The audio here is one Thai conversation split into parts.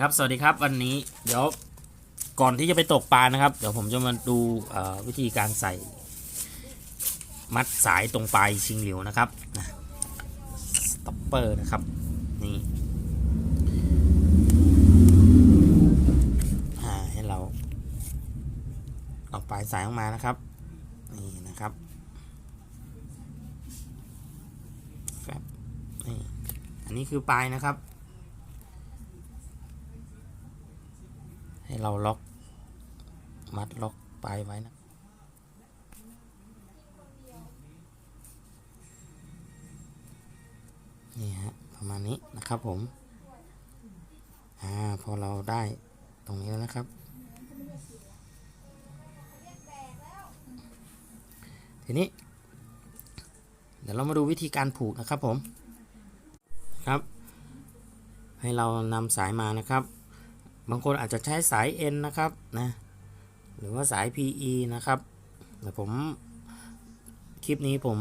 ครับ สวัสดีครับวันนี้เดี๋ยวก่อนที่จะไปตกปลานะครับ เดี๋ยวผมจะมาดูวิธีการใส่ มัดสายตรงปลายชิงเหลียวนะครับนะสต็อปเปอร์นะครับ นี่อ่าให้เราเอาปลายสายออกมานะครับ นี่นะครับแฟบนี่อันนี้คือปลายนะครับ ให้เราล็อก มัดล็อกปลายไว้นะนี่ฮะประมาณนี้นะครับผม อ่าพอเราได้ตรงนี้แล้วนะครับ ทีนี้ เดี๋ยวเรามาดูวิธีการผูกนะครับผมครับ ให้เรานำสายมานะครับ บางคนอาจจะใช้สาย N นะครับนะหรือว่าสาย PE นะครับแต่ผมคลิปนี้ผม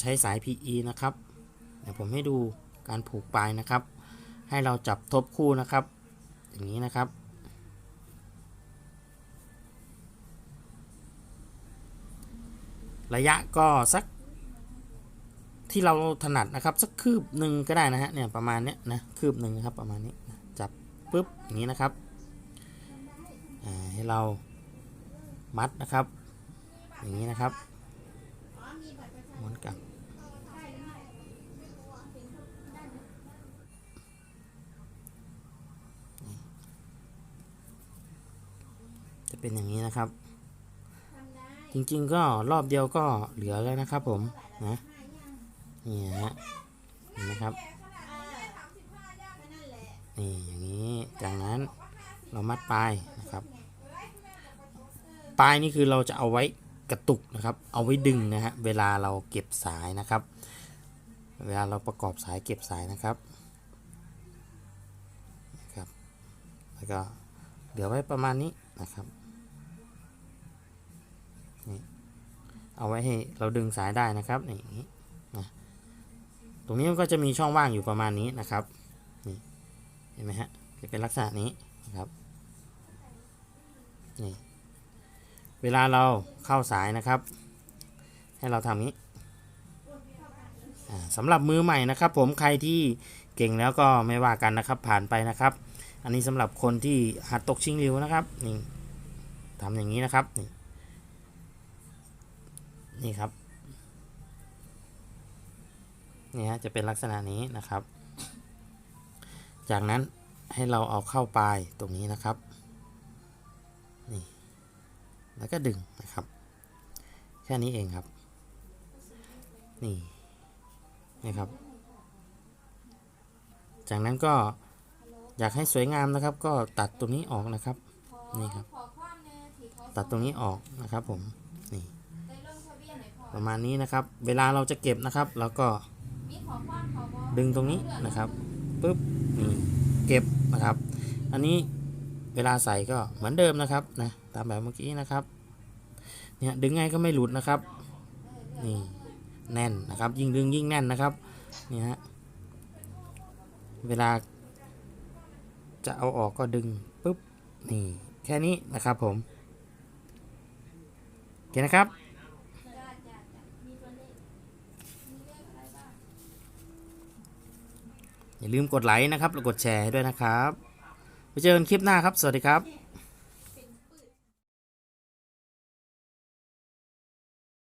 ใช้สาย PE นะครับเดี๋ยวผมให้ดูการผูกปลายนะครับ ให้เราจับทบคู่นะครับ อย่างนี้นะครับ ระยะก็สักที่เราถนัดนะครับ สักคืบหนึ่งก็ได้นะฮะเนี่ยประมาณเนี้ยนะคืบหนึ่งนะครับประมาณนี้จับ ปุ๊บอย่างนี้นะครับให้เรามัดนะครับ อย่างนี้นะครับม้วนกลับจะเป็นอย่างนี้นะครับ จริงๆก็รอบเดียวก็เหลือแล้วนะครับผมนะนี่ฮะเห็นไหมครับ นี่อย่างนี้จากนั้นเรามัดปลายนะครับปลายนี่คือเราจะเอาไว้กระตุกนะครับ เอาไว้ดึงนะฮะเวลาเราเก็บสายนะครับ เวลาเราประกอบสายเก็บสายนะครับนะครับ แล้วก็เดี๋ยวไว้ประมาณนี้นะครับนี่เอาไว้ให้เราดึงสายได้นะครับนี่อย่างนี้นะตรงนี้มันก็จะมีช่องว่างอยู่ประมาณนี้นะครับ ห็นไหมฮะจะเป็นลักษณะนี้นะครับนี่เวลาเราเข้าสายนะครับ ให้เราทำนี้สำหรับมือใหม่นะครับ ผมใครที่เก่งแล้วก็ไม่ว่ากันนะครับ ผ่านไปนะครับ อันนี้สำหรับคนที่หัดตกชิงริวนะครับนี่ทำอย่างนี้นะครับนี่นี่ครับนี่ฮะจะเป็นลักษณะนี้นะครับ จากนั้นให้เราเอาเข้าปลายตรงนี้นะครับนี่แล้วก็ดึงนะครับ แค่นี้เองครับ นี่นะครับ จากนั้นก็อยากให้สวยงามนะครับ ก็ตัดตรงนี้ออกนะครับนี่ครับ ตัดตรงนี้ออกนะครับผมนี่ประมาณนี้นะครับ เวลาเราจะเก็บนะครับ เราก็ดึงตรงนี้นะครับ ปุ๊บนี่เก็บนะครับ อันนี้เวลาใส่ก็เหมือนเดิมนะครับนะตามแบบเมื่อกี้นะครับเนี่ยดึงไงก็ไม่หลุดนะครับนี่แน่นนะครับ ยิ่งดึงยิ่งแน่นนะครับนี่ฮะเวลา จะเอาออกก็ดึงปุ๊บนี่แค่นี้นะครับผมโอเคนะครับ อย่าลืมกดไลค์นะครับแล้วกดแชร์ด้วยนะครับ ไปเจอกันคลิปหน้าครับ สวัสดีครับ